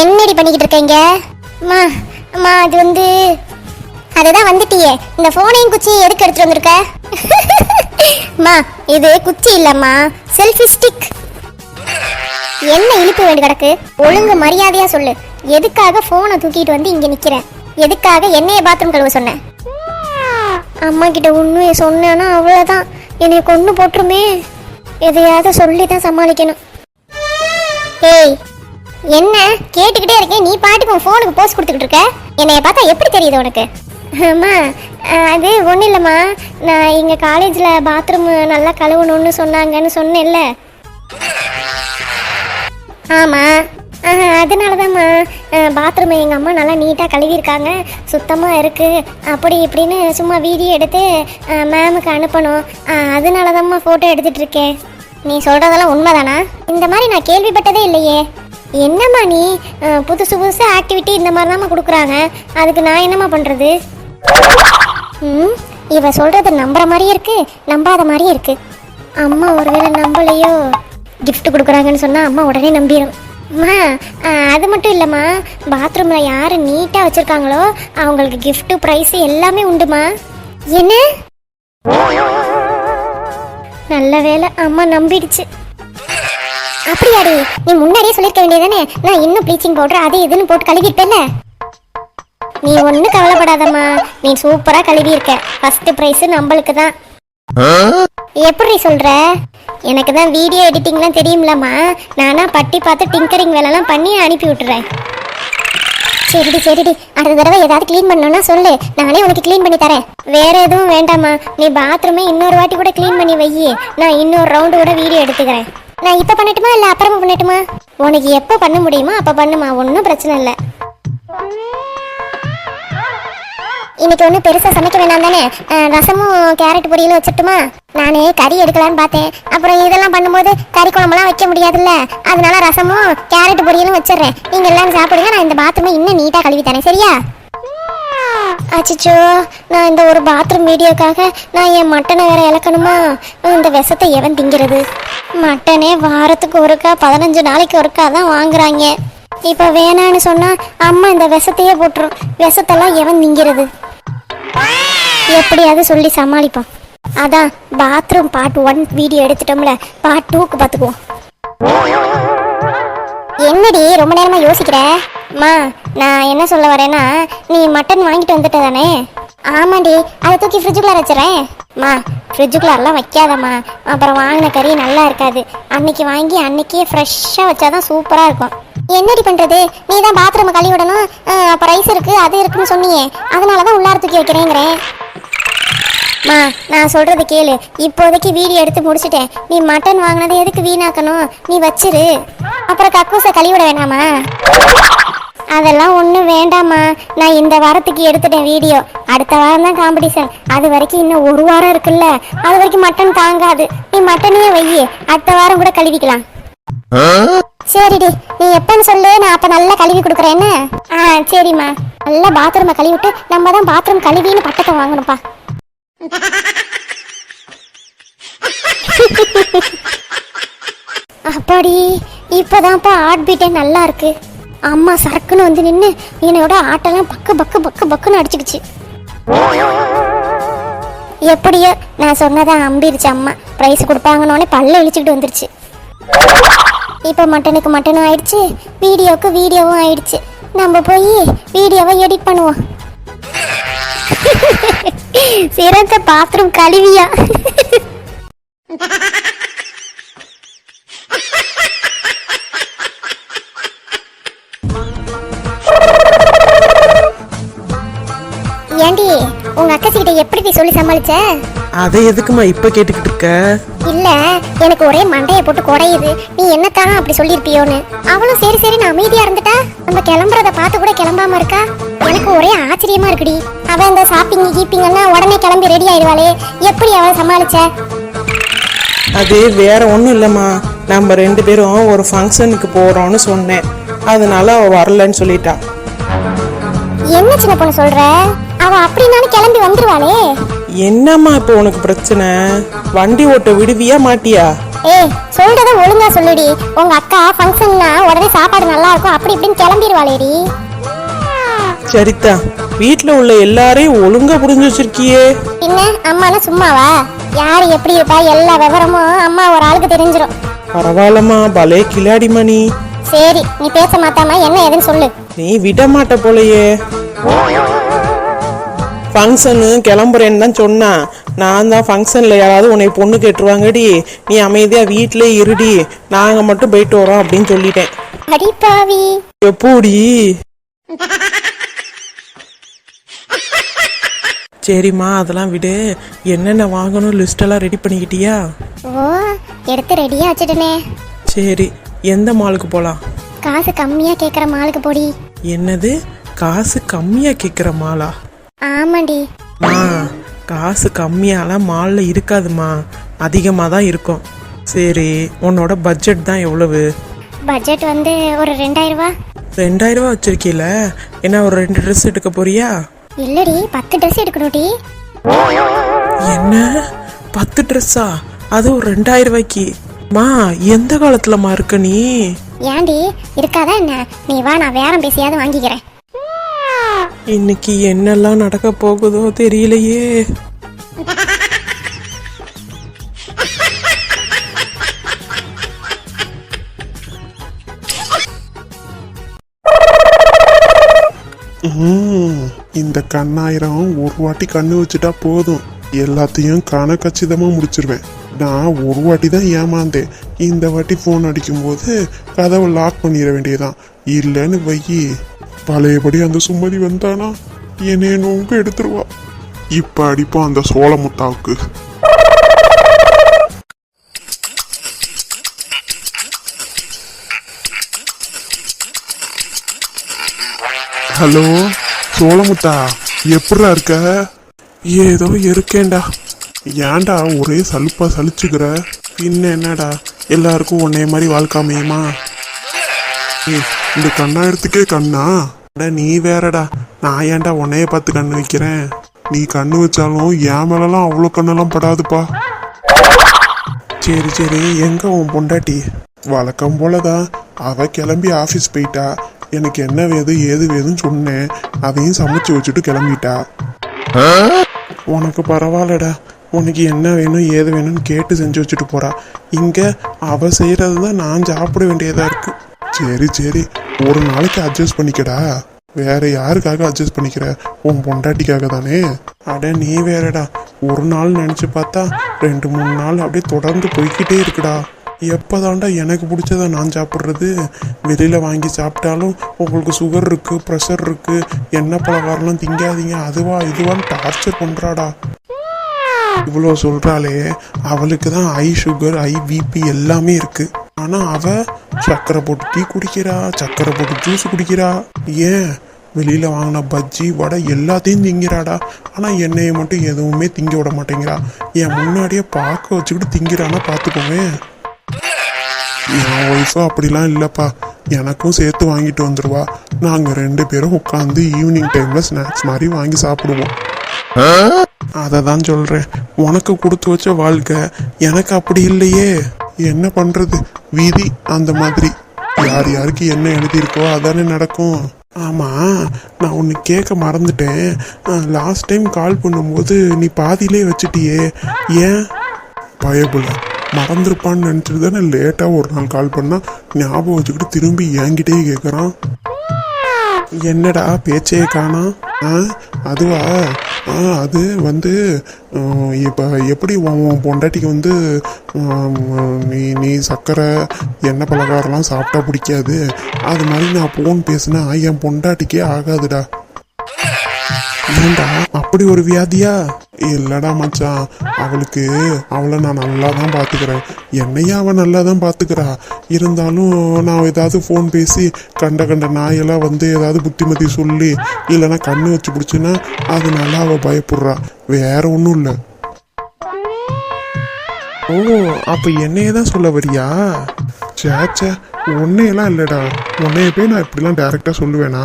என்னடி பண்ணிக்கிட்டு இருக்கீங்க அம்மா அம்மா அது வந்து அதுதான் வந்துட்டியே. இந்த ஃபோனையும் குச்சியும் எதுக்கு எடுத்துட்டு வந்திருக்க? அம்மா இது குச்சி இல்லம்மா செல்ஃபி ஸ்டிக் என்ன இழுப்பு வேண்டி கிடக்கு? ஒழுங்கு மரியாதையா சொல்லு. எதுக்காக ஃபோனை தூக்கிட்டு வந்து இங்க நிக்கிற? எதுக்காக என்னைய பாத்ரூம் கழுவ சொன்ன? அம்மா கிட்ட உண்மையை சொன்னேன்னா அவ்வளோதான் என்னை கொண்டு போட்டுருமே. எதையாவது சொல்லி தான் சமாளிக்கணும். ஏய் என்ன? கேட்டுக்கிட்டே இருக்கேன். நீ பாட்டுக்கு உன் ஃபோனுக்கு போஸ்ட் கொடுத்துக்கிட்டு இருக்க? என்னைய பார்த்தா எப்படி தெரியுது உனக்கு? அம்மா அது ஒன்றும் இல்லைம்மா. நான் எங்கள் காலேஜில் பாத்ரூம் நல்லா கழுவணும்னு சொன்னாங்கன்னு சொன்னேன்ல. ஆமாம் அதனால தான்மா பாத்ரூம் எங்கள் அம்மா நல்லா நீட்டாக கழுவியிருக்காங்க. சுத்தமாக இருக்குது அப்படி இப்படின்னு சும்மா வீடியோ எடுத்து மேமுக்கு அனுப்பணும். அதனால தான்மா ஃபோட்டோ எடுத்துகிட்ருக்கேன் நீ சொல்கிறதெல்லாம் உண்மைதானா? இந்த மாதிரி நான் கேள்விப்பட்டதே இல்லையே. என்னம்மா நீ? புதுசு புதுசு ஆக்டிவிட்டி இந்த மாதிரி தான் கொடுக்குறாங்க. அதுக்கு நான் என்னம்மா பண்ணுறது ம் இவ சொல்கிறது நம்புற மாதிரியே இருக்குது நம்பாத மாதிரியே இருக்குது அம்மா ஒருவேளை நம்பலையோ? கிஃப்ட் கொடுக்குறாங்கன்னு சொன்னால் அம்மா உடனே நம்பிடும் அம்மா அது மட்டும் இல்லைம்மா பாத்ரூமில் யார் நீட்டாக வச்சுருக்காங்களோ அவங்களுக்கு கிஃப்ட்டு ப்ரைஸு எல்லாமே உண்டுமா? என்ன? நல்ல வேலை அம்மா நம்பிடுச்சு. அப்படியாடி? நீ முன்னாடியே சொல்லிருக்க வேண்டியதானே நான் இன்னும் ப்ளீச்சிங் பவுடர் அது இதுன்னு போட்டு கழுவிட்டேல்ல நீ ஒன்றும் கவலைப்படாதம்மா. நீ சூப்பரா கழுவி இருக்க ஃபர்ஸ்ட் ப்ரைஸ் நம்மளுக்கு தான் எப்படி சொல்ற? எனக்கு தான் வீடியோ எடிட்டிங்லாம் தெரியும்லம்மா. நானா பட்டி பார்த்து டிங்கரிங் வேலைலாம் பண்ணி அனுப்பி விட்டுறேன். சரிடி சரிடி. அடுத்த தடவை ஏதாவது க்ளீன் பண்ணணும்னா சொல்லு. நானே உனக்கு க்ளீன் பண்ணி தரேன். வேற எதுவும் வேண்டாம்மா. நீ பாத்ரூமே இன்னொரு வாட்டி கூட க்ளீன் பண்ணி வை நான் இன்னொரு ரவுண்டு கூட வீடியோ எடுத்துக்கிறேன். நான் இப்போ பண்ணட்டுமா இல்லை அப்புறமா பண்ணட்டுமா? உனக்கு எப்போ பண்ண முடியுமோ அப்போ பண்ணுமா ஒன்றும் பிரச்சனை இல்லை. இன்னைக்கு ஒன்றும் பெருசாக சமைக்க வேணாம் தானே? ரசமும் கேரட் பொரியலும் வச்சுட்டுமா நானே கறி எடுக்கலான்னு பார்த்தேன். அப்புறம் இதெல்லாம் பண்ணும்போது கறி குழம்புலாம் வைக்க முடியாதுல்ல? அதனால ரசமும் கேரட் பொரியலும் வச்சிடுறேன். நீங்கள் எல்லாரும் சாப்பிடுங்க நான் இந்த பாத்ரூமை இன்னும் நீட்டாக கழுவி தரேன் சரியா? அச்சோ நான் இந்த ஒரு பாத்ரூம் வீடியோக்காக நான் என் மட்டனை வேற இழக்கணுமா? இந்த விஷத்தை எவன் திங்கிறது? மட்டனே வாரத்துக்கு ஒருக்கா பதினஞ்சு நாளைக்கு ஒருக்கா தான் வாங்குறாங்க. இப்போ வேணான்னு சொன்னா அம்மா இந்த விஷத்தையே போட்டுரும். விஷத்தெல்லாம் எவன் திங்கிறது? எப்படியாவது சொல்லி சமாளிப்பான் அதான் பாத்ரூம் பார்ட் ஒன் வீடியோ எடுத்துட்டோம்ல பார்ட் டூக்கு பார்த்துக்குவோம். என்னடி ரொம்ப நேரமா யோசிக்கிற? அம்மா நான் என்ன சொல்ல வரேன்னா நீ மட்டன் வாங்கிட்டு வந்துட்ட தானே? ஆமாண்டி அதை தூக்கி ஃப்ரிட்ஜுக்குள்ளார வச்சுறேன் மா ஃப்ரிட்ஜுக்குள்ளாரெலாம் வைக்காதம்மா. அப்புறம் வாங்கின கறி நல்லா இருக்காது. அன்னைக்கு வாங்கி அன்னைக்கே ஃப்ரெஷ்ஷாக வச்சாதான் சூப்பராக இருக்கும். என்னடி பண்ணுறது நீ தான் பாத்ரூமை கழுவி விடணும். அப்போ ரைஸ் இருக்குது அது இருக்குன்னு சொன்னியே. அதனால தான் உள்ளார தூக்கி வைக்கிறேங்கிறேன். மா நான் சொல்றது கேளு. இப்போதைக்கு வீடியோ எடுத்து முடிச்சிட்டேன். நீ மட்டன் வாங்கினதை எதுக்கு வீணாக்கணும்? நீ வச்சிரு. அப்புறம் கக்கூசை கழுவிட வேணாமா? அதெல்லாம் ஒன்றும் வேண்டாம்மா. நான் இந்த வாரத்துக்கு எடுத்துட்டேன் வீடியோ. அடுத்த வாரம் தான் காம்படிஷன் அது வரைக்கும் இன்னும் ஒரு வாரம் இருக்குல்ல? அது வரைக்கும் மட்டன் தாங்காது. நீ மட்டனையே வையி. அடுத்த வாரம் கூட கழுவிக்கலாம். சரிடி. நீ எப்பன்னு சொல்லு. நான் அப்ப நல்லா கழுவி கொடுக்குறேன் என்ன? ஆ சரிம்மா. நல்லா பாத்ரூமை கழுவிட்டு நம்ம தான் பாத்ரூம் கழுவின்னு பட்டத்தை வாங்கணும்ப்பா. அப்பாடி இப்போதான்ப்பா ஹார்ட் பீட்டே நல்லா இருக்கு. அம்மா சரக்குன்னு வந்து நின்று என்னோட ஆட்டெல்லாம் பக்கு பக்கு பக்கு பக்குன்னு அடிச்சுக்கிச்சு. எப்படியோ நான் சொன்னதான் அம்பிருச்சு அம்மா. ப்ரைஸ் கொடுப்பாங்கன்னோடனே பல்ல இழிச்சுக்கிட்டு வந்துருச்சு. இப்போ மட்டனுக்கு மட்டனும் ஆயிடுச்சு வீடியோவுக்கு வீடியோவும் ஆயிடுச்சு. நம்ம போய் வீடியோவை எடிட் பண்ணுவோம். சிறந்த பாத்ரூம் கழுவியா? உங்க அக்கா கிட்ட எப்படி சொல்லி சமாளிச்ச? அதை எதுக்குமா இப்ப கேட்டுக்கிட்டு இருக்க? இல்ல எனக்கு ஒரே மண்டைய போட்டு குறையுது நீ என்னத்தான் அப்படி சொல்லிருப்பியோன்னு அவளும் சரி சரி நான் அமைதியா இருந்துட்டா? நம்ம கிளம்புறத பார்த்து கூட கிளம்பாம இருக்கா? எனக்கு ஒரே ஆச்சரியமா இருக்குடி. அவ இந்த ஷாப்பிங் கீப்பிங் எல்லாம் உடனே கிளம்பி ரெடி ஆயிடுவாளே. எப்படி அவ சமாளிச்ச? அது வேற ஒன்றும் இல்லைம்மா. நம்ம ரெண்டு பேரும் ஒரு ஃபங்க்ஷனுக்கு போறோம்னு சொன்னேன். அதனால அவ வரலன்னு சொல்லிட்டா. என்ன சின்ன பொண்ணு சொல்ற? அவ அப்படின்னாலும் கிளம்பி வந்துருவாளே. என்னம்மா இப்போ உனக்கு பிரச்சனை? வண்டி ஓட்ட விடுவியா மாட்டியா? ஏய் சொல்றத ஒழுங்கா சொல்லுடி. உங்க அக்கா ஃபங்க்ஷன்னா உடனே சாப்பாடு நல்லா இருக்கும் அப்படி இப்படின்னு கிளம்பிடுவாளேடி சரித்தா வீட்டில் உள்ள எல்லாரையும் ஒழுங்கா புரிஞ்சு வச்சிருக்கியே. என்ன அம்மானா சும்மாவா? யார் எப்படி இருப்பா எல்லா விவரமும் அம்மா ஒரு ஆளுக்கு தெரிஞ்சிரும். பரவாயில்லம்மா பலே கிளாடி மணி. சரி நீ பேச மாத்தாம என்ன ஏதுன்னு சொல்லு. நீ விட மாட்ட போலயே. ஃபங்க்ஷனு கிளம்புறேன்னு தான் சொன்னான் நான் தான் ஃபங்க்ஷனில் யாராவது உன்னை பொண்ணு கேட்டுருவாங்கடி. நீ அமைதியாக வீட்டிலே இருடி. நாங்கள் மட்டும் போயிட்டு வரோம் அப்படின்னு சொல்லிட்டேன். அடி பாவி. எப்போடி? சரிம்மா அதெல்லாம் விடு. என்னென்ன வாங்கணும் லிஸ்டெல்லாம் ரெடி பண்ணிக்கிட்டியா? ஓ எடுத்து ரெடியா வச்சுட்டனே. சரி. எந்த மாலுக்கு போகலாம் காசு கம்மியா கேக்குற மாலுக்கு போடி. என்னது? காசு கம்மியாக கேட்குற மாலா? ஆமாண்டி. மா காசு கம்மியாலாம் மாலில் இருக்காதுமா. அதிகமாக தான் இருக்கும். சரி உன்னோட பட்ஜெட் தான் எவ்வளவு? பட்ஜெட் வந்து ஒரு ரெண்டாயிரம் ரூபா ரெண்டாயிரம் ரூபா வச்சிருக்கீல? என்ன ஒரு ரெண்டு ட்ரெஸ் எடுக்க போறியா? இல்லடி பத்து ட்ரெஸ் எடுக்கணும்டி. என்ன? பத்து ட்ரெஸ்ஸா அது ஒரு ரெண்டாயிரம் ரூபாய்க்கு மா எந்த காலத்துலமா இருக்க நீ? ஏன்டி இருக்காதா என்ன? நீ வா நான் வேறம் பேசியாவது வாங்கிக்கிறேன். இன்னைக்கு என்னெல்லாம் நடக்க போகுதோ தெரியலையே. இந்த கண்ணாயிரம் ஒரு வாட்டி கண்ணு வச்சுட்டா போதும். எல்லாத்தையும் கணக்கச்சிதமா முடிச்சிருவேன். நான் ஒரு வாட்டி தான் ஏமாந்தேன். இந்த வாட்டி ஃபோன் அடிக்கும்போது கதவை லாக் பண்ணிட வேண்டியதான் இல்லைன்னு வையி பழையபடி அந்த சுமதி வந்தானா? என்னைய நோங்க எடுத்துருவா. இப்போ அடிப்போம் அந்த சோளமுத்தாவுக்கு ஹலோ சோளமுத்தா எப்படா இருக்க? ஏதோ இருக்கேன்டா. ஏன்டா ஒரே சலுப்பா சலிச்சுக்கிற? பின்ன என்னடா? எல்லாருக்கும் உன்னைய மாதிரி வாழ்க்கை அமையுமா? இந்த கண்ணாயிரத்துக்கே கண்ணா. அட நீ வேறடா. நான் ஏன்டா உன்னைய பார்த்து கண்ணு வைக்கிறேன்? நீ கண்ணு வச்சாலும் என் மேலலாம் அவ்வளோ கண்ணெல்லாம் படாதுப்பா. சரி சரி. எங்க உன் பொண்டாட்டி? வழக்கம் போலதான். அவ கிளம்பி ஆஃபீஸ் போயிட்டா. எனக்கு என்ன வேது ஏது வேதுன்னு சொன்னேன். அதையும் சமைச்சு வச்சுட்டு கிளம்பிட்டா. உனக்கு பரவாயில்லடா. உனக்கு என்ன வேணும் ஏது வேணும்னு கேட்டு செஞ்சு வச்சுட்டு போறா. இங்கே அவள் செய்யறது தான் நான் சாப்பிட வேண்டியதாக இருக்கு. சரி சரி. ஒரு நாளைக்கு அட்ஜஸ்ட் பண்ணிக்கடா. வேற யாருக்காக அட்ஜஸ்ட் பண்ணிக்கிற? உன் பொண்டாட்டிக்காக தானே? அட நீ வேறடா. ஒரு நாள் நினச்சி பார்த்தா ரெண்டு மூணு நாள் அப்படியே தொடர்ந்து போய்கிட்டே இருக்குடா. எப்போதாண்டா எனக்கு பிடிச்சதை நான் சாப்பிட்றது? வெளியில் வாங்கி சாப்பிட்டாலும் உங்களுக்கு சுகர் இருக்குது ப்ரெஷர் இருக்கு. எண்ணெய் பலகாரம்லாம் திங்காதீங்க. அதுவா இதுவான்னு டார்ச்சர் பண்ணுறாடா இவ்வளோ சொல்கிறாளே அவளுக்கு தான் ஐ சுகர் ஐ பிபி எல்லாமே இருக்கு. ஆனால் அவ சர்க்கரை போட்டு டீ குடிக்கிறா சக்கரை போட்டு ஜூஸ் குடிக்கிறா. ஏன்? வெளியில் வாங்கின பஜ்ஜி வடை எல்லாத்தையும் திங்கிறாடா. ஆனால் என்னையை மட்டும் எதுவுமே திங்க விட மாட்டேங்கிறா. என் முன்னாடியே பார்க்க வச்சுக்கிட்டு திங்கிறானா பார்த்துக்கோங்க என் ஒய்ஃபும் அப்படிலாம் இல்லைப்பா. எனக்கும் சேர்த்து வாங்கிட்டு வந்துடுவா நாங்கள் ரெண்டு பேரும் உட்காந்து ஈவினிங் டைமில் ஸ்நாக்ஸ் மாதிரி வாங்கி சாப்பிடுவோம். அதை தான் சொல்கிறேன் உனக்கு கொடுத்து வச்ச வாழ்க்கை எனக்கு அப்படி இல்லையே. என்ன பண்ணுறது விதி அந்த மாதிரி. யார் யாருக்கு என்ன எழுதியிருக்கோ அதானே நடக்கும். ஆமாம் நான் ஒன்று கேட்க மறந்துட்டேன். லாஸ்ட் டைம் கால் பண்ணும்போது நீ பாதியிலே வச்சிட்டியே. ஏன்? பயபுல மறந்துருப்பான்னு நினச்சிட்டு தானே லேட்டாக ஒரு நாள் கால் பண்ணால் ஞாபகம் வச்சுக்கிட்டு திரும்பி என்கிட்டயே கேட்குறான் என்னடா பேச்சையே காணோம் ஆ அதுவா? ஆ அது வந்து இப்போ எப்படி உன் உன் பொண்டாட்டிக்கு வந்து நீ நீ சர்க்கரை எண்ணெய் பலகாரம்லாம் சாப்பிட்டா பிடிக்காது. அது மாதிரி நான் ஃபோன் பேசினா என் பொண்டாட்டிக்கே ஆகாதுடா. ஏண்டா அப்படி ஒரு வியாதியா? இல்லடா மச்சான் அவளுக்கு அவளை நான் நல்லா தான் பார்த்துக்கிறேன் என்னையும் அவன் நல்லா தான் பார்த்துக்கிறா இருந்தாலும் நான் ஏதாவது ஃபோன் பேசி கண்ட கண்ட நாயெல்லாம் வந்து ஏதாவது புத்திமதி சொல்லி இல்லைன்னா கண்ணு வச்சு பிடிச்சின்னா அதனால அவள் பயப்படுறா. வேற ஒன்றும் இல்லை. ஓ அப்போ என்னையே தான் சொல்ல வரியா? சேச்சே உன்னையெல்லாம் இல்லைடா. உன்னைய போய் நான் இப்படிலாம் டேரெக்டாக சொல்லுவேனா?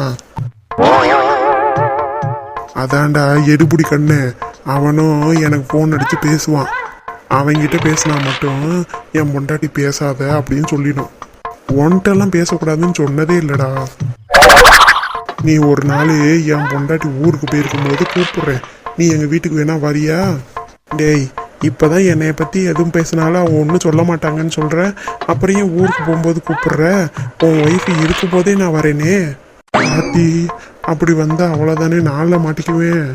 அதான்டா எடுபுடி கண்ணு. அவனும் எனக்கு ஃபோன் அடித்து பேசுவான். அவங்கிட்ட பேசினா மட்டும் என் பொண்டாட்டி பேசாத அப்படின்னு சொல்லிடும். ஒன்ட்டெல்லாம் பேசக்கூடாதுன்னு சொன்னதே இல்லைடா. நீ ஒரு நாள் என் பொண்டாட்டி ஊருக்கு போயிருக்கும்போது கூப்பிட்றேன். நீ எங்கள் வீட்டுக்கு வேணா வரியா? டேய் இப்போ தான் என்னை பற்றி எதுவும் பேசினாலும் அவங்க ஒன்றும் சொல்ல மாட்டாங்கன்னு சொல்கிற அப்புறம் ஏன் ஊருக்கு போகும்போது கூப்பிட்ற? உன் ஒய்ஃப் இருக்கும் போதே நான் வரேனே. பாத்தி அப்படி வந்தா அவ்வளோதானே நாளில் மாட்டிக்குவேன்.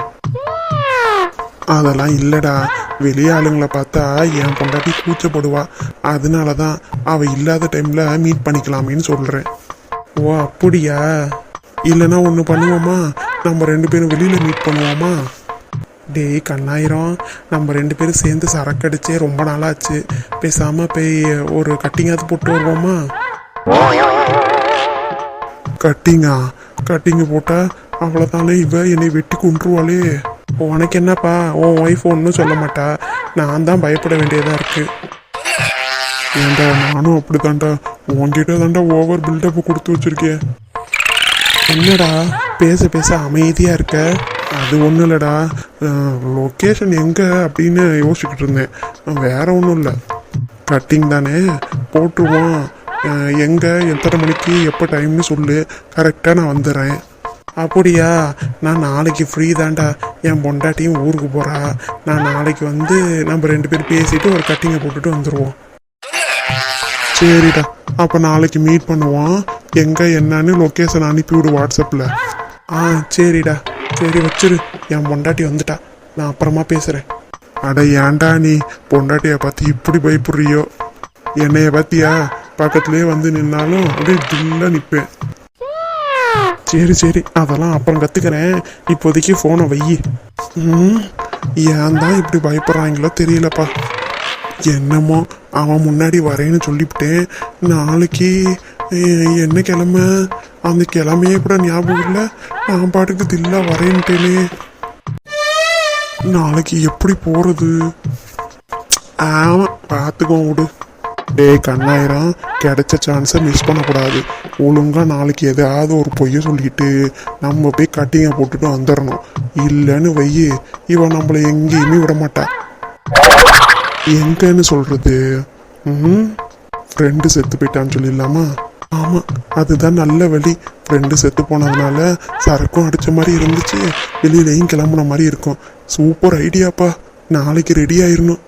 அதெல்லாம் இல்லைடா. வெளிய ஆளுங்களை பார்த்தா என் பொண்டாட்டி கூச்சப்படுவா. அதனால தான் அவள் இல்லாத டைமில் மீட் பண்ணிக்கலாமேன்னு சொல்கிறேன் ஓ அப்படியா? இல்லைன்னா ஒன்று பண்ணுவோமா? நம்ம ரெண்டு பேரும் வெளியில் மீட் பண்ணுவோமா? டேய் கண்ணாயிரம். நம்ம ரெண்டு பேரும் சேர்ந்து சரக்கு அடிச்சே ரொம்ப நாளாச்சு. பேசாமல் போய் ஒரு கட்டிங்காவது போட்டு வருவோமா? கட்டிங்கா கட்டிங்க போட்டா அவ்வளோதானே இவ என்னை வெட்டி கொன்றுவாளே. உனக்கு என்னப்பா? உன் ஒய்ஃப் ஒன்றும் சொல்ல மாட்டா. நான் தான் பயப்பட வேண்டியதாக இருக்கு. ஏண்டா நானும் அப்படிதான்டா உன்கிட்ட தாண்டா ஓவர் பில்டப் கொடுத்து வச்சுருக்கேன் என்னடா? பேச பேச அமைதியாக இருக்க? அது ஒன்றும் இல்லைடா. லொக்கேஷன் எங்கே அப்படின்னு யோசிச்சுக்கிட்டு இருந்தேன். வேற ஒன்றும் இல்லை. கட்டிங் தானே? போட்டுருவோம் எங்கே? எத்தனை மணிக்கு? எப்போ டைம்னு சொல்லு. கரெக்டாக நான் வந்துடுறேன் அப்படியா? நான் நாளைக்கு ஃப்ரீ தான்டா. என் பொண்டாட்டியும் ஊருக்கு போகிறா நான் நாளைக்கு வந்து நம்ம ரெண்டு பேரும் பேசிட்டு ஒரு கட்டிங்கை போட்டுட்டு வந்துடுவோம் சரிடா. அப்போ நாளைக்கு மீட் பண்ணுவோம். எங்கே என்னன்னு லொக்கேஷன் அனுப்பிவிடு வாட்ஸ்அப்பில் ஆ சரிடா. சரி வச்சிரு. என் பொண்டாட்டி வந்துட்டா. நான் அப்புறமா பேசுகிறேன் அட ஏன்டா நீ? பொண்டாட்டியை பார்த்து இப்படி பயப்படுறியோ? என்னைய பார்த்தியா பக்கத்துலேயே வந்து நின்னாலும் அப்படியே தில்லா நிற்பேன் சரி சரி அதெல்லாம் அப்புறம் கற்றுக்கிறேன் இப்போதைக்கு ஃபோனை வை ம் ஏன் தான் இப்படி பயப்படுறாங்களோ தெரியலப்பா. என்னமோ அவன் முன்னாடி வரேன்னு சொல்லிவிட்டேன். நாளைக்கு என்ன கிழமை? அந்த கிழமையே கூட ஞாபகம் இல்லை. நான் பாட்டுக்கு தில்லா வரேன்ட்டேனே. நாளைக்கு எப்படி போகிறது ஆமாம் பார்த்துக்கோ விடு. டேய் கண்ணாயிரம் கிடைச்ச சான்ஸை மிஸ் பண்ணக்கூடாது. ஒழுங்காக நாளைக்கு எதாவது ஒரு பொய்ய சொல்லிட்டு நம்ம போய் கட்டிங்க போட்டுட்டு வந்துடணும் இல்லைன்னு வையி இவன் நம்மளை எங்கேயுமே விட மாட்டா. எங்கன்னு சொல்கிறது ம் ஃப்ரெண்டு செத்து போயிட்டான்னு சொல்லிடலாமா? ஆமாம் அதுதான் நல்ல வழி. ஃப்ரெண்டு செத்து போனதுனால சரக்கும் அடித்த மாதிரி இருந்துச்சு. வெளியிலையும் கிளம்புன மாதிரி இருக்கும். சூப்பர் ஐடியாப்பா நாளைக்கு ரெடி ஆயிடணும்